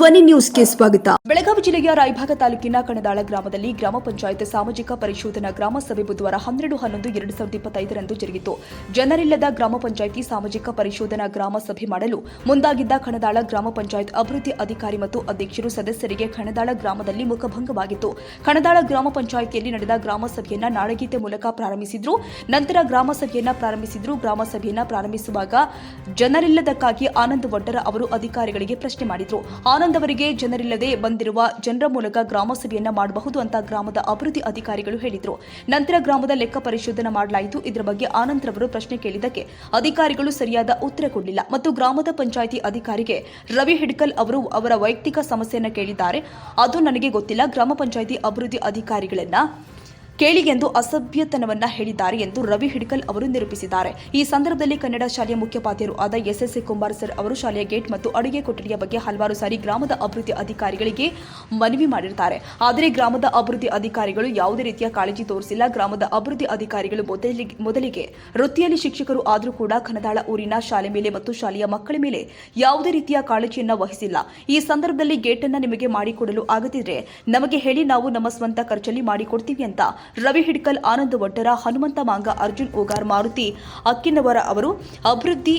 ಧ್ವನಿ ನ್ಯೂಸ್ಗೆ ಸ್ವಾಗತ. ಬೆಳಗಾವಿ ಜಿಲ್ಲೆಯ ರಾಯಭಾಗ ತಾಲೂಕಿನ ಕಣದಾಳ ಗ್ರಾಮದಲ್ಲಿ ಗ್ರಾಮ ಪಂಚಾಯತ್ ಸಾಮಾಜಿಕ ಪರಿಶೋಧನಾ ಗ್ರಾಮ ಸಭೆ ಬುಧವಾರ ಹನ್ನೆರಡು ಹನ್ನೊಂದು ಎರಡು ಸಾವಿರದ ಇಪ್ಪತ್ತೈದರಂದು ಜರುಗಿತು. ಜನರಿಲ್ಲದ ಗ್ರಾಮ ಪಂಚಾಯಿತಿ ಸಾಮಾಜಿಕ ಪರಿಶೋಧನಾ ಗ್ರಾಮ ಸಭೆ ಮಾಡಲು ಮುಂದಾಗಿದ್ದ ಕಣದಾಳ ಗ್ರಾಮ ಪಂಚಾಯತ್ ಅಭಿವೃದ್ಧಿ ಅಧಿಕಾರಿ ಮತ್ತು ಅಧ್ಯಕ್ಷರು ಸದಸ್ಯರಿಗೆ ಕಣದಾಳ ಗ್ರಾಮದಲ್ಲಿ ಮುಖಭಂಗವಾಗಿತ್ತು. ಕಣದಾಳ ಗ್ರಾಮ ಪಂಚಾಯಿತಿಯಲ್ಲಿ ನಡೆದ ಗ್ರಾಮ ಸಭೆಯನ್ನ ನಾಡಗೀತೆ ಮೂಲಕ ಪ್ರಾರಂಭಿಸಿದ್ರು. ನಂತರ ಗ್ರಾಮ ಸಭೆಯನ್ನ ಪ್ರಾರಂಭಿಸಿದ್ರು. ಗ್ರಾಮ ಸಭೆಯನ್ನ ಪ್ರಾರಂಭಿಸುವಾಗ ಜನರಿಲ್ಲದಕ್ಕಾಗಿ ಆನಂದ್ ವಡ್ಡರ ಅವರು ಅಧಿಕಾರಿಗಳಿಗೆ ಪ್ರಶ್ನೆ ಮಾಡಿದ್ರು. ಆನಂದ್ ಅವರಿಗೆ ಜನರಿಲ್ಲದೆ ಬಂದಿರುವ ಜನರ ಮೂಲಕ ಗ್ರಾಮ ಸಭೆಯನ್ನ ಮಾಡಬಹುದು ಅಂತ ಗ್ರಾಮದ ಅಭಿವೃದ್ಧಿ ಅಧಿಕಾರಿಗಳು ಹೇಳಿದರು. ನಂತರ ಗ್ರಾಮದ ಲೆಕ್ಕ ಪರಿಶೋಧನೆ ಮಾಡಲಾಯಿತು. ಇದರ ಬಗ್ಗೆ ಆನಂದ್ ರವರು ಪ್ರಶ್ನೆ ಕೇಳಿದ್ದಕ್ಕೆ ಅಧಿಕಾರಿಗಳು ಸರಿಯಾದ ಉತ್ತರ ಕೊಡಲಿಲ್ಲ. ಮತ್ತು ಗ್ರಾಮದ ಪಂಚಾಯಿತಿ ಅಧಿಕಾರಿಗೆ ರವಿ ಹಿಡ್ಕಲ್ ಅವರು ಅವರ ವೈಯಕ್ತಿಕ ಸಮಸ್ಯೆಯನ್ನು ಕೇಳಿದ್ದಾರೆ. ಅದು ನನಗೆ ಗೊತ್ತಿಲ್ಲ. ಗ್ರಾಮ ಪಂಚಾಯಿತಿ ಅಭಿವೃದ್ಧಿ ಅಧಿಕಾರಿಗಳನ್ನ ಕೇಳಿ ಎಂದು ಅಸಭ್ಯತನವನ್ನ ಹೇಳಿದ್ದಾರೆ ಎಂದು ರವಿ ಹಿಡ್ಕಲ್ ಅವರು ನಿರೂಪಿಸಿದ್ದಾರೆ. ಈ ಸಂದರ್ಭದಲ್ಲಿ ಕನ್ನಡ ಶಾಲೆಯ ಮುಖ್ಯೋಪಾಧ್ಯಾಯರು ಆದ ಎಸ್ಎಸ್ಸಿ ಕುಮಾರ್ ಸರ್ ಅವರು ಶಾಲೆಯ ಗೇಟ್ ಮತ್ತು ಅಡುಗೆ ಕೊಠಡಿಯ ಬಗ್ಗೆ ಹಲವಾರು ಸಾರಿ ಗ್ರಾಮದ ಅಭಿವೃದ್ಧಿ ಅಧಿಕಾರಿಗಳಿಗೆ ಮನವಿ ಮಾಡಿರ್ತಾರೆ. ಆದರೆ ಗ್ರಾಮದ ಅಭಿವೃದ್ಧಿ ಅಧಿಕಾರಿಗಳು ಯಾವುದೇ ರೀತಿಯ ಕಾಳಜಿ ತೋರಿಸಿಲ್ಲ. ಗ್ರಾಮದ ಅಭಿವೃದ್ಧಿ ಅಧಿಕಾರಿಗಳು ಮೊದಲಿಗೆ ಮೊದಲಿಗೆ ವೃತ್ತಿಯಲ್ಲಿ ಶಿಕ್ಷಕರು ಆದರೂ ಕೂಡ ಕನದಾಳ ಊರಿನ ಶಾಲೆ ಮೇಲೆ ಮತ್ತು ಶಾಲೆಯ ಮಕ್ಕಳ ಮೇಲೆ ಯಾವುದೇ ರೀತಿಯ ಕಾಳಜಿಯನ್ನು ವಹಿಸಿಲ್ಲ. ಈ ಸಂದರ್ಭದಲ್ಲಿ ಗೇಟ್ ಅನ್ನ ನಿಮಗೆ ಮಾಡಿಕೊಡಲು ಆಗದಿದ್ರೆ ನಮಗೆ ಹೇಳಿ ನಾವು ನಮ್ಮ ಸ್ವಂತ ಖರ್ಚಲ್ಲಿ ಮಾಡಿಕೊಡ್ತೀವಿ ಅಂತ ರವಿ ಹಿಡ್ಕಲ್, ಆನಂದ್ ವಟ್ಟರ, ಹನುಮಂತ ಮಾಂಗ, ಅರ್ಜುನ್ ಓಗಾರ್, ಮಾರುತಿ ಅಕ್ಕಿನವರ ಅವರು ಅಭಿವೃದ್ಧಿ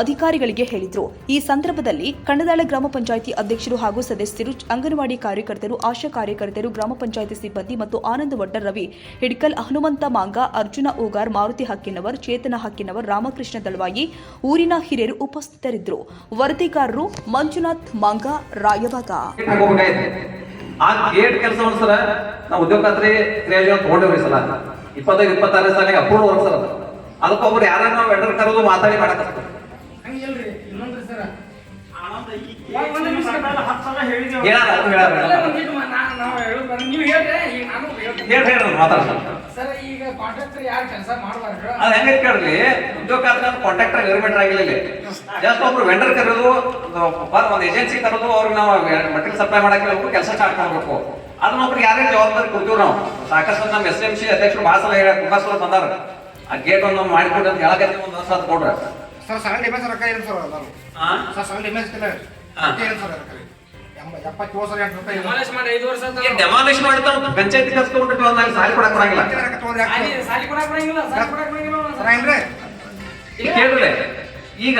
ಅಧಿಕಾರಿಗಳಿಗೆ ಹೇಳಿದರು. ಈ ಸಂದರ್ಭದಲ್ಲಿ ಕಣ್ಣದಾಳ ಗ್ರಾಮ ಪಂಚಾಯಿತಿ ಅಧ್ಯಕ್ಷರು ಹಾಗೂ ಸದಸ್ಯರು, ಅಂಗನವಾಡಿ ಕಾರ್ಯಕರ್ತರು, ಆಶಾ ಕಾರ್ಯಕರ್ತರು, ಗ್ರಾಮ ಪಂಚಾಯಿತಿ ಸಿಬ್ಬಂದಿ ಮತ್ತು ಆನಂದ ವಡ್ಡರ್ ರವಿ ಹಿಡ್ಕಲ್, ಹನುಮಂತ ಮಾಂಗ, ಅರ್ಜುನ ಓಗಾರ್, ಮಾರುತಿ ಹಕ್ಕಿನವರ್, ಚೇತನ ಹಕ್ಕಿನವರ್, ರಾಮಕೃಷ್ಣ ದಳವಾಯಿ ಊರಿನ ಹಿರಿಯರು ಉಪಸ್ಥಿತರಿದ್ದರು. ವರದಿಗಾರರು ಮಂಜುನಾಥ್ ಮಾಂಗ ರಾಯಭಾಗ ಆ ಗೇಟ್ ಕೆಲಸವನ್ನು ಸರ ನಾವು ಉದ್ಯೋಗ ಖಾತ್ರಿ ಕ್ರಿಯಾಜೀವನ ತಗೊಂಡೇವ್ರಿ ಸಲ. ಇಪ್ಪತ್ತೈದು ಇಪ್ಪತ್ತಾರನೇ ಸಾಲಿಗೆ ಅಪ್ರೂವ್ ವರ್ಕ್ ಸರ್. ಅದಕ್ಕೊಬ್ರು ಯಾರನ್ನ ನಾವು ವೆಂಡರ್ ಕರೆದು ಮಾತಾಡಿ ಮಾಡಕ್. ಹೇಳಿ ಹೇಳಿ ಮಾತಾಡ್ತಾರೆ ಸರ್ ಈಗ ಕಾಂಟ್ರಾಕ್ಟರ್ ಯಾರು ಕೆಲಸ ಮಾಡಬಾರ್ದು? ಅದು ಹೆಂಗೆ ಕೇಳ್ರಿ? ಉದ್ಯೋಗ ಖಾತ್ರಿ ಕಾಂಟ್ರಾಕ್ಟರ್ ಅಗ್ರಿಮೆಂಟ್ ಆಗಿಲ್ಲ ಇಲ್ಲಿ. ಜಸ್ಟ್ ಒಬ್ರು ವೆಂಡರ್ ಕರೆದು ಬರ್ ಒಂದು ಏಜೆನ್ಸಿ ಕರೆದು ಅವ್ರಿಗೆ ನಾವು ಮಟೀರಿಯಲ್ ಸಪ್ಲೈ ಮಾಡಕ್ಕೆ ಒಬ್ರು ಕೆಲಸ ಸ್ಟಾರ್ಟ್ ಮಾಡಬೇಕು. ಅದನ್ನ ಒಬ್ರು ಯಾರೇ ಜವಾಬ್ದಾರಿ ಕೊಡ್ತೀವಿ ನಾವು. ಸಾಕಷ್ಟು ನಮ್ಮ ಎಸ್ ಎಂ ಸಿ ಅಧ್ಯಕ್ಷರು ಭಾಳ ಸಲ ಹೇಳ ಕುಮಾರ್ ಬಂದಾರ ಆ ಗೇಟ್ ಒಂದು ಮಾಡಿಕೊಡಿ ಅಂತ ಹೇಳಕ್ಕೆ ಒಂದು ವರ್ಷ ಅದು ಕೊಡ್ರಿ ಸರ್ ಸೆವೆನ್ ಡಿಮೆನ್ಸ್ ರೊಕ್ಕ ಏನು ಸರ್? ಸರ್ ಸೆವೆನ್ ಡಿಮೆನ್ಸ್ ಇಲ್ಲ ಹಾ. ಏನು ಸರ್ ಡೆಮಾಲಿಷ್ ಮಾಡ್ತಾವ ಪಂಚಾಯತಿ ಕರ್ಸ್ಕೊಂಡ್ಬಿಟ್ಟು ತಗೊಂಡ್ರೆ ನಾಲ್ಕು ಸಾಲಿ ಕೊಡಕ್ ಬರಂಗಿಲ್ಲ. ಈಗ ಕೇಳ್ರಿ ಈಗ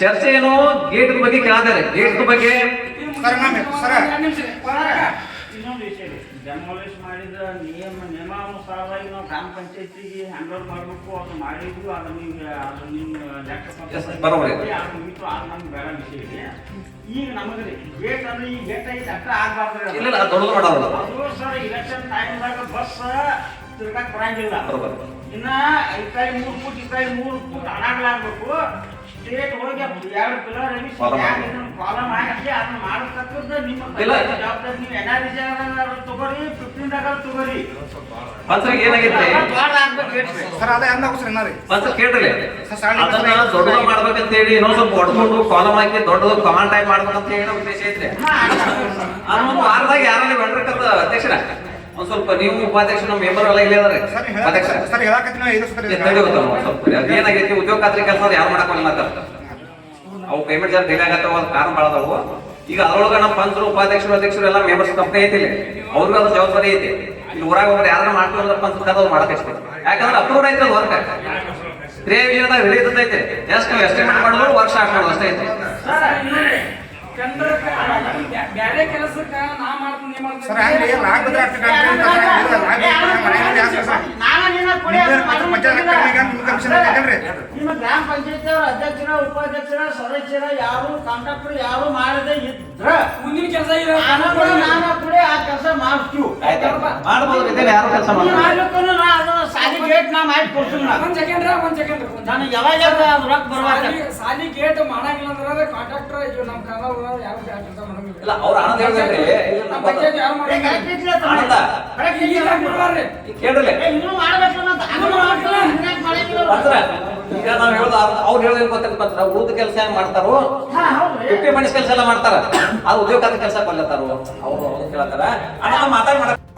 ಚರ್ಚೆ ಏನು ಗೇಟ್ ಬಗ್ಗೆ ಕೇಳಾದಾರೆ ಗೇಟ್ ಬಗ್ಗೆ ಡೆಮಾಲಿಷ್ ಮಾಡಿದ ನಿಯಮ ನಿಯಮಾನುಸಾರವಾಗಿ ನಾವು ಗ್ರಾಮ ಪಂಚಾಯತಿಗೆ ಹ್ಯಾಂಡಲ್ ಮಾಡಬೇಕು ಅದು ಮಾಡಿದ್ವಿ ಅದು ನಿಮ್ಗೆ ಅದು ನಿಮ್ಮ ಲೆಕ್ಕ ಪತ್ರ. ಅದು ನಮ್ಗೆ ಬೇಡ ವಿಷಯ ರೀ ಈಗ ನಮಗೆ ಗೇಟ್ ಅಂದ್ರೆ ಈ ಗೇಟ್ ಐತಿ ಅಟ್ಟ ಆಗಬಾರ್ದು ಇಲ್ಲ ದೊಡ್ಡದು ಅದು ಸರ್ ಇಲೆಕ್ಷನ್ ಟೈಮ್ದಾಗ ಬಸ್ ತಿರ್ಗಾಕ್ ಬರಂಗಿಲ್ಲ. ಇನ್ನ ಇತ್ತಾಗಿ ಮೂರು ಫುಟ್ ಇತ್ತಾಗಿ ಮೂರು ಫುಟ್ ಅನಾಗ್ಲಾಗ್ಬೇಕು ಸ್ಟೇಟ್ ಹೋಗಿ ಎರಡು ಪಿಲ್ಲರ್ Follow ಮಾಡಿ. ಕಾಲಮ್ ಹಾಕಿ ಅದನ್ನ ಮಾಡತಕ್ಕದ್ದು ನಿಮ್ಮ ಇಲ್ಲ. ಜವಾಬ್ದಾರಿ ನೀವು ಎನ್ ಆರ್ ತಗೋರಿ ಫಿಫ್ಟೀನ್ ದಾಗ ತಗೋರಿ ಪಂಚರಿಗೆ ಏನಾಗೈತಿ ದೊಡ್ಡ ಆಗ್ಬೇಕು gate ಸರ್ ಅದೇ ಅಂದ ಸರ್ ಏನಾರಿ ಪಂಚ ಕೇಳ್ರಿ ಅದನ್ನ ದೊಡ್ಡದು ಮಾಡ್ಬೇಕಂತ ಹೇಳಿ ಇನ್ನೊಂದ್ ಸ್ವಲ್ಪ ಹೊಡ್ಕೊಂಡು ಕಾಲಮ್ ಹಾಕಿ ದೊಡ್ಡದು ಕಮಾಂಡ್ ಟೈಪ್ ಮಾಡ್ಬೇಕಂತ ಹೇಳಿ ಉದ್ದೇಶ ಐತ್ರಿ. ಅದೊಂದು ವಾರದಾಗ ಯಾರಲ್ಲಿ ವೆಂಡರ್ ಕತ್ತ ಅಧ್ಯಕ್ಷರ? ಒಂದ್ ಸ್ವಲ್ಪ ನೀವು ಉಪಾಧ್ಯಕ್ಷ ನಮ್ಮ ಮೆಂಬರ್ ಎಲ್ಲ ಇಲ್ಲೇ ಅದಾರೆ ಉಪಾಧ್ಯಕ್ಷ. ತಡಿ ಹೋಗ್ತಾವ ಸ್ವಲ್ಪ ಅದೇನಾಗೈತಿ ಉದ್ಯೋಗ ಖಾತ್ರಿ ಕೆಲಸ ಯಾರು ಮಾಡಕ್ ಅವು ಪೇಮೆಂಟ್ ಜರ ಡಿಲೇ ಆಗತ್ತವ ಅದು ಕಾರಣ ಅದಾವು. ಈಗ ಅದ್ರೊಳಗ ನಮ್ಮ ಪಂಚರು ಉಪಾಧ್ಯಕ್ಷರು ಅಧ್ಯಕ್ಷರು ಎಲ್ಲ ಮೆಂಬರ್ಸ್ ಕಂಪ್ನಿ ಐತಿ ಇಲ್ಲಿ. ಅವ್ರಿಗೂ ಅದ್ರ ಜವಾಬ್ದಾರಿ ಐತಿ. ಇಲ್ಲಿ ಊರಾಗ ಒಬ್ರು ಯಾರು ಅಂದ್ರೆ ಪಂಚ ಕದ ಮಾಡಕ್ಕೆ ಯಾಕಂದ್ರೆ ಅಪ್ರೂವ್ ಐತಿ ಅದು ವರ್ಕ್ ಕ್ರಿಯಾ ವಿಜಯದಾಗ ರಿಲೀಸ್ ಎಷ್ಟು ಎಸ್ಟಿಮೇಟ್ ಮಾಡಿದ್ರು ವರ್ಷ ಮಾಡೋದು ಅಷ್ಟೇ ಐತಿ ಬ್ಯಾರೆ ಕೆಲಸಕ್ಕ ನಾ ಮಾಡ್ತೀನಿ ನೀ ಮಾಡ್ತೀನಿ. ಸರ್ ನಿಮ್ಮ ಗ್ರಾಮ ಪಂಚಾಯತ್ ಅಧ್ಯಕ್ಷರ ಉಪಾಧ್ಯಕ್ಷರ ಸದಸ್ಯರ ಯಾರು ಕಾಂಟ್ರಾಕ್ಟರ್ ಯಾರು ಮಾಡದೇ ಇದ್ರ ಮುಂದಿನ ಕೆಲಸ ಇದೆ ನಾನು ಕೂಡ ಆ ಕೆಲಸ ಮಾಡ್ತೀವಿ. ಮಾಡ್ಬೋದು ಯಾರು ಕೆಲಸ ಮಾಡ್ಲಿಕ್ಕೂ ನಾ ಸಾಲಿ ಗೇಟ್ ನಾ ಮಾಡಿ ಕೊಡ್ತೀನಿ ನಾ. ಒಂದ್ ಸೆಕೆಂಡ್ ಒಂದ್ ಸೆಕೆಂಡ್ ನಾನು ಯಾವಾಗ ಅದು ರೊಕ್ಕ ಸಾಲಿ- ಸಾಲಿ ಗೇಟ್ ಮಾಡಂಗಿಲ್ಲ ಅಂದ್ರೆ ಕಾಂಟ್ರಾಕ್ಟರ್ ಇದು ನಮ್ಮ ಕಾಲ ಯಾರು ಕೆಲಸ ಮಾಡಂಗಿಲ್ಲ. ಇಲ್ಲ ಅವ್ರು ಆನಂದ್ ನಮ್ಮ ಪಂಚಾಯತ್ ಯಾರು ಮಾಡಂಗಿಲ್ಲ. ಈಗ ಇನ್ನೂ ಮಾಡ್ಬೇಕು ಅನ್ನೋದು ಅದು ಮಾಡ್ತಿಲ್ಲ, ನಾವು ಹೇಳೋದು ಅವ್ರು ಹೇಳೋದು ಗೊತ್ತಿಲ್ಲ ಪಂಚರ ಉಳಿದ ಕೆಲಸ ಹೆಂಗ್ ಮಾಡ್ತಾರೋ. ಫಿಫ್ಟಿ ಮನಿಸ್ ಕೆಲಸ ಎಲ್ಲ ಮಾಡ್ತಾರ. ಅದು ಉದ್ಯೋಗ ಕೆಲಸ ಬಂದಿರ್ತಾರ ಅವ್ರು ಅವ್ರು ಕೇಳತ್ತಾರ. ಅಣ್ಣ ಮಾತಾಡ್.